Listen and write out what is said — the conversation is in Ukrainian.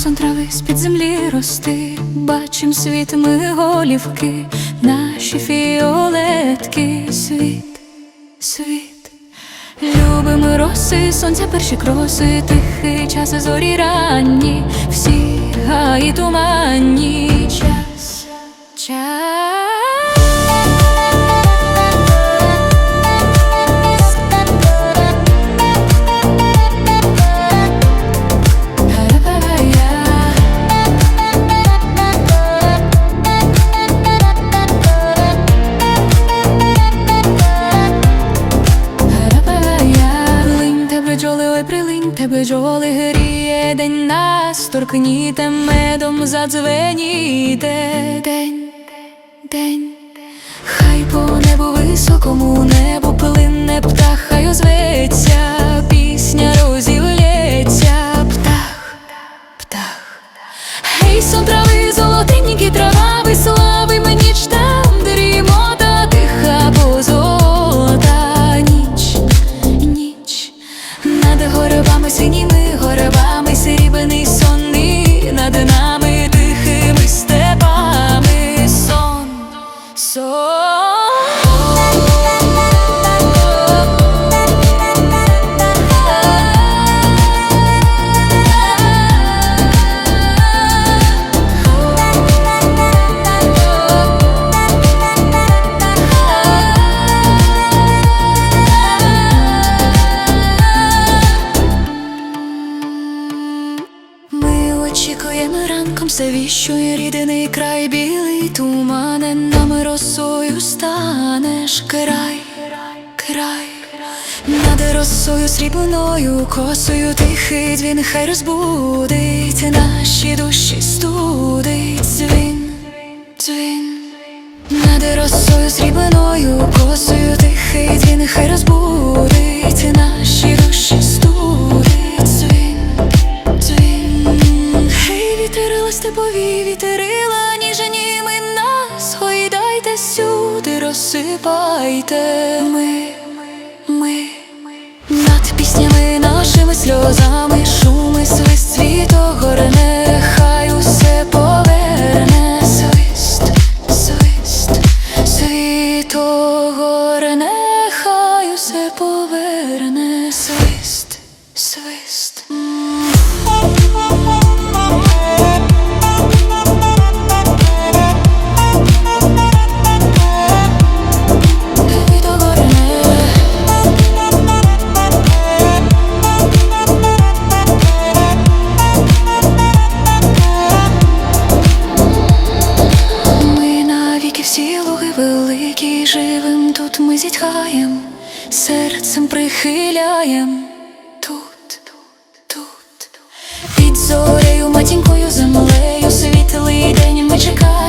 з-під землі рости, бачим світ ми голівки, наші фіолетки, світ, світ. Любимо роси, сонця перші кроси, тихий час зорі ранні, всі гаї туманні тебе прилинь тебе джоли, гріє день нас, торкніте медом задзвеніте. День, день, хай по небу високому небу плине птах, хай озветься, горбами синіми горбами, срібний сонний над нами очікуємо ранком все віщує рідний край білий тумане нам росою станеш. Край, край, над росою срібною косою тихий дзвін хай розбудить наші душі студить. Дзвін, дзвін. Над росою срібною косою тихий дзвін хай розбудить наші душі сюди, розсипайте ми, ми над піснями нашими сльозами, шуми, свист світо горне, хай усе поверне, свист, свист, світо горне, хай усе поверне, свист, свист. великий живим, тут ми зітхаєм, серцем прихиляєм тут, тут, тут, під зорею матінькою землею світлий день ми чекаємо.